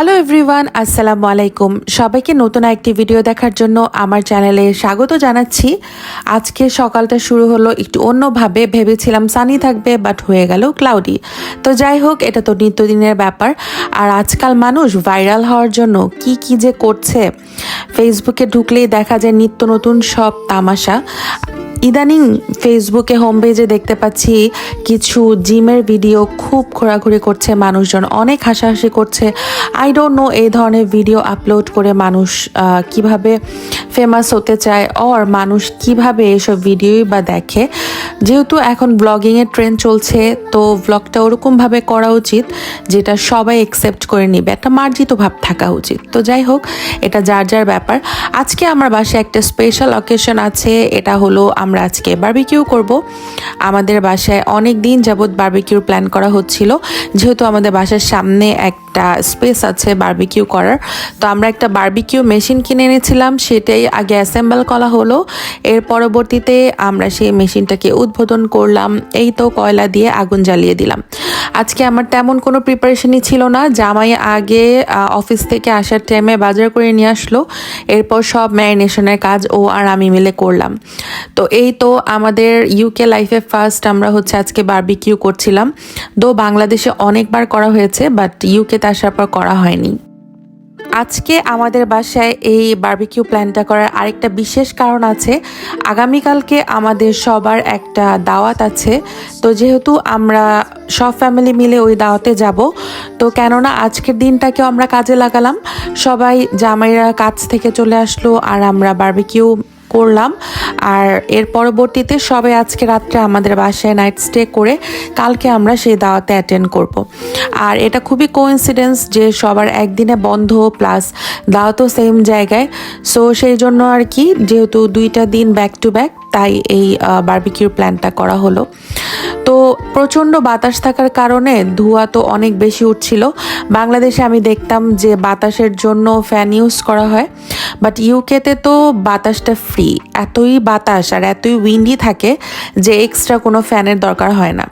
Hello everyone আসসালামু আলাইকুম সবাইকে নতুন একটি ভিডিও দেখার জন্য আমার চ্যানেলে স্বাগত জানাচ্ছি। আজকে সকালটা শুরু হলো একটু অন্যভাবে। ভেবেছিলাম সানি থাকবে বাট হয়ে গেল ক্লাউডি তো যাই হোক, এটা তো নিত্যদিনের ব্যাপার। আর আজকাল মানুষ ভাইরাল হওয়ার জন্য কি কি যে করছে ফেসবুকে ঢুকলেই দেখা যায় নিত্য নতুন সব তামাশা। ইদানিং ফেসবুকে হোম পেজে দেখতে পাচ্ছি কিছু জিমের ভিডিও খুব ঘোরাঘুরি করছে মানুষজন, অনেক হাসাহাসি করছে। আই ডোন্ট নো এই ধরনের ভিডিও আপলোড করে মানুষ কীভাবে ফেমাস হতে চায় অর মানুষ কীভাবে এসব ভিডিওই বা দেখে। যেহেতু এখন ব্লগিংয়ের ট্রেন্ড চলছে, তো ব্লগটা ওরকমভাবে করা উচিত যেটা সবাই একসেপ্ট করে নিবে। একটা মার্জিত ভাব থাকা উচিত। তো যাই হোক, এটা যার যার ব্যাপার। আজকে আমার বাসায় একটা স্পেশাল অকেশন আছে, এটা হলো আমরা আজকে বার্বিকিউ করব। আমাদের বাসায় অনেক দিন যাবৎ বার্বিকিউর প্ল্যান করা হচ্ছিল। যেহেতু আমাদের বাসার সামনে একটা স্পেস আছে বার্বিকিউ করার। তো আমরা একটা বার্বিকিউ মেশিন কিনে এনেছিলাম, সেটাই আগে অ্যাসেম্বল করা হলো। এর পরবর্তীতে আমরা সেই মেশিনটাকে উদ্বোধন করলাম। এই তো কয়লা দিয়ে আগুন জ্বালিয়ে দিলাম। আজকে আমার তেমন কোনো প্রিপারেশনই ছিল না। জামাই আগে অফিস থেকে আসার টাইমে বাজার করে নিয়ে আসলো। এরপর সব ম্যারিনেশনের কাজ ও আর আমি মিলে করলাম। তো এই তো আমাদের ইউকে লাইফে ফার্স্ট আমরা হচ্ছে আজকে বারবিকিউ করছিলাম। দো বাংলাদেশে অনেকবার করা হয়েছে বাট ইউকেতে আসার পর করা হয়নি। আজকে আমাদের বাসায় এই বার্বিকিউ প্ল্যানটা করার আরেকটা বিশেষ কারণ আছে। আগামীকালকে আমাদের সবার একটা দাওয়াত আছে। তো যেহেতু আমরা সব ফ্যামিলি মিলে ওই দাওয়াতে যাব, তো কেননা আজকের দিনটাকেও আমরা কাজে লাগালাম। সবাই জামাইরা কাজ থেকে চলে আসলো আর আমরা বারবিকিউ করলাম। আর এর পরবর্তীতে সবাই আজকে রাত্রে আমাদের বাসায় নাইট স্টে করে কালকে আমরা সেই দাওয়াতে অ্যাটেন্ড করব। আর এটা খুবই কোইন্সিডেন্স যে সবার একদিনে বন্ধ প্লাস দাওয়াতও সেম জায়গায়। সো সেই জন্য আর কি যেহেতু দুইটা দিন ব্যাক টু ব্যাক তাই এই বারবিকিউর প্ল্যানটা করা হলো। তো প্রচণ্ড বাতাস থাকার কারণে ধোঁয়া তো অনেক বেশি উঠছিল। বাংলাদেশে আমি দেখতাম যে বাতাসের জন্য ফ্যান ইউজ করা হয়। বাট ইউকেতে তো বাতাসটা ফ্রি এতই বাতাস আর এতই উইন্ডি থাকে যে এক্সট্রা কোনো ফ্যানের দরকার হয় না।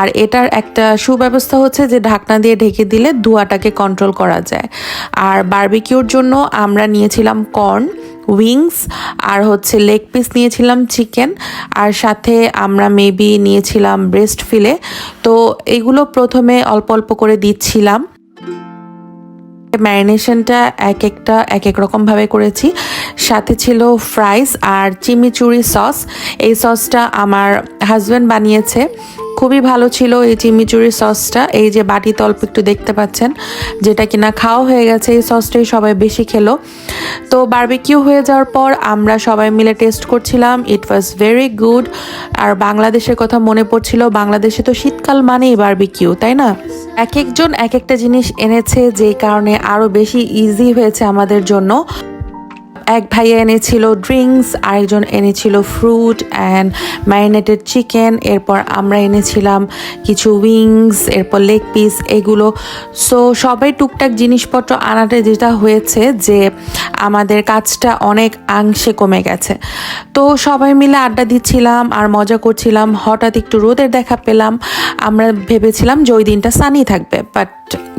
আর এটার একটা সুব্যবস্থা হচ্ছে যে ঢাকনা দিয়ে ঢেকে দিলে ধোঁয়াটাকে কন্ট্রোল করা যায়। আর বারবিকিউর জন্য আমরা নিয়েছিলাম কর্ন উইংস আর হচ্ছে লেগ পিস নিয়েছিলাম চিকেন আর সাথে আমরা মেবি নিয়েছিলাম ব্রেস্ট ফিলে তো এগুলো প্রথমে অল্প অল্প করে দিচ্ছিলাম। ম্যারিনেশনটা এক একটা, এক এক রকমভাবে করেছি। সাথে ছিল ফ্রাইস আর চিমিচুরি সস এই সসটা আমার হাজব্যান্ড বানিয়েছে। খুবই ভালো ছিল এই চিমিচুরি সসটা এই যে বাটিতে অল্প একটু দেখতে পাচ্ছেন, যেটা কিনা খাওয়া হয়ে গেছে, এই সসটাই সবাই বেশি খেলো। তো বারবিকিউ হয়ে যাওয়ার পর আমরা সবাই মিলে টেস্ট করছিলাম। ইট ওয়াজ ভেরি গুড আর বাংলাদেশের কথা মনে পড়ছিল, বাংলাদেশে তো শীতকাল মানেই বারবিকিউ তাই না? এক একজন এক একটা জিনিস এনেছে, যে কারণে আরও বেশি ইজি হয়েছে আমাদের জন্য। এক ভাইয়া এনেছিল ড্রিঙ্কস আরেকজন এনেছিল ফ্রুট অ্যান্ড ম্যারিনেটেড চিকেন এরপর আমরা এনেছিলাম কিছু উইংস এরপর লেগ পিস এগুলো। সো সবাই টুকটাক জিনিসপত্র আনাতে যেটা হয়েছে যে আমাদের কাজটা অনেক অংশে কমে গেছে। তো সবাই মিলে আড্ডা দিচ্ছিলাম আর মজা করছিলাম। হঠাৎ একটু রোদের দেখা পেলাম। আমরা ভেবেছিলাম যে ওই দিনটা সানি থাকবে বাট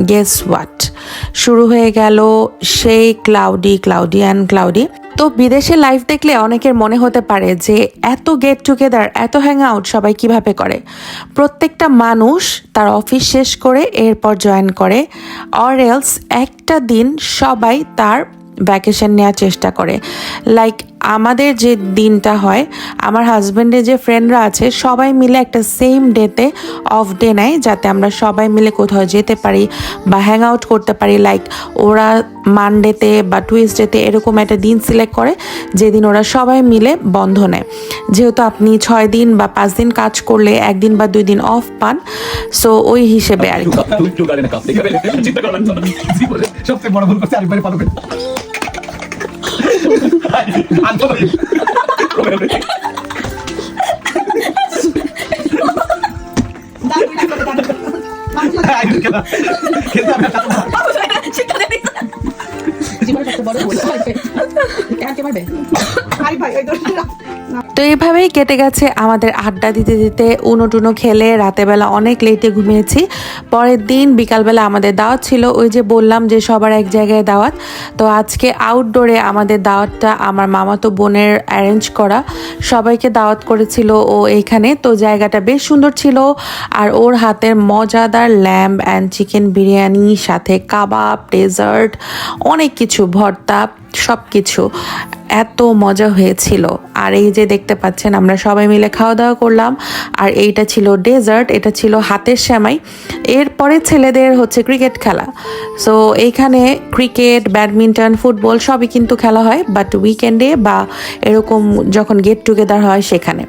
গেস হোয়াট শুরু হয়ে গেল সেই ক্লাউডি ক্লাউডি অ্যান্ড ক্লাউডি তো বিদেশে লাইফ দেখলে অনেকের মনে হতে পারে যে এত গেট টুগেদার এত হ্যাং আউট সবাই কীভাবে করে? প্রত্যেকটা মানুষ তার অফিস শেষ করে এরপর জয়েন করে অর এলস একটা দিন সবাই তার ভ্যাকেশন নেওয়ার চেষ্টা করে। লাইক আমাদের যে দিনটা হয়, আমার হাজব্যান্ডের যে ফ্রেন্ডরা আছে, সবাই মিলে একটা সেম ডেতে অফ ডে নেয়, যাতে আমরা সবাই মিলে কোথাও যেতে পারি বা হ্যাং আউট করতে পারি। লাইক ওরা মানডেতে বা টুইসডেতে এরকম একটা দিন সিলেক্ট করে, যেদিন ওরা সবাই মিলে বন্ধ নেয়। যেহেতু আপনি ছয় দিন বা পাঁচ দিন কাজ করলে একদিন বা দুই দিন অফ পান সো ওই হিসেবে আর কি। একটু গাড়ি কাপ থেকে চিন্তা করার জন্য জীবনে সবচেয়ে বড় ভুল করছে আরেকবারে পালবে জীবনের সবচেয়ে বড় ভুল। এখান কে পারবে? ভাই ভাই ওই দোষটা না। তো এইভাবেই কেটে গেছে আমাদের আড্ডা দিতে দিতে উনো টুনো খেলে রাতেবেলা অনেক লেটে ঘুমিয়েছি। পরের দিন বিকালবেলা আমাদের দাওয়াত ছিল, ওই যে বললাম যে সবার এক জায়গায় দাওয়াত। তো আজকে আউটডোরে আমাদের দাওয়াতটা আমার মামাতো বোনের অ্যারেঞ্জ করা। সবাইকে দাওয়াত করেছিল ও এইখানে তো জায়গাটা বেশ সুন্দর ছিল। আর ওর হাতের মজাদার ল্যাম্ব অ্যান্ড চিকেন বিরিয়ানি, সাথে কাবাব ডেজার্ট অনেক কিছু, ভর্তা সব কিছু এত মজা হয়েছিল। আর এই যে দেখতে পাচ্ছেন, আমরা সবাই মিলে খাওয়া দাওয়া করলাম। আর এইটা ছিল ডেজার্ট, এটা ছিল হাতের শ্যামাই এরপরে ছেলেদের হচ্ছে ক্রিকেট খেলা। সো এইখানে ক্রিকেট, ব্যাডমিন্টন, ফুটবল সবই কিন্তু খেলা হয় বাট উইকেন্ডে বা এরকম যখন গেট টুগেদার হয় সেখানে।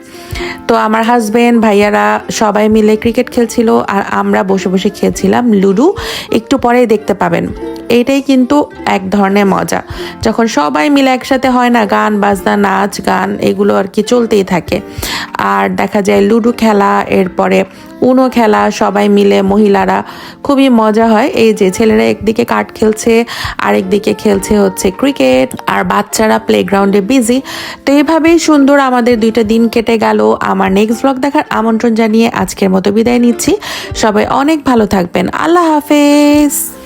তো আমার হাজবেন্ড ভাইয়ারা সবাই মিলে ক্রিকেট খেলছিল, আর আমরা বসে বসে খেলছিলাম লুডু। একটু পরেই দেখতে পাবেন। এইটাই কিন্তু এক ধরনের মজা। যখন সবাই মিলে একসাথে হয় না, গান, বাজনা, নাচ, গান, এগুলো আর কি চলতেই থাকে। আর দেখা যায় লুডো খেলা, এরপরে উনো খেলা, সবাই মিলে মহিলারা, খুবই মজা হয়। এই যে ছেলেরা একদিকে কাঠ খেলছে, আরেকদিকে খেলছে হচ্ছে ক্রিকেট আর বাচ্চারা প্লেগ্রাউন্ডে বিজি তো এইভাবেই সুন্দর আমাদের দুইটা দিন কেটে গেল। আমার নেক্সট ব্লগ দেখার আমন্ত্রণ জানিয়ে আজকের মতো বিদায় নিচ্ছি। সবাই অনেক ভালো থাকবেন। আল্লাহ হাফেজ।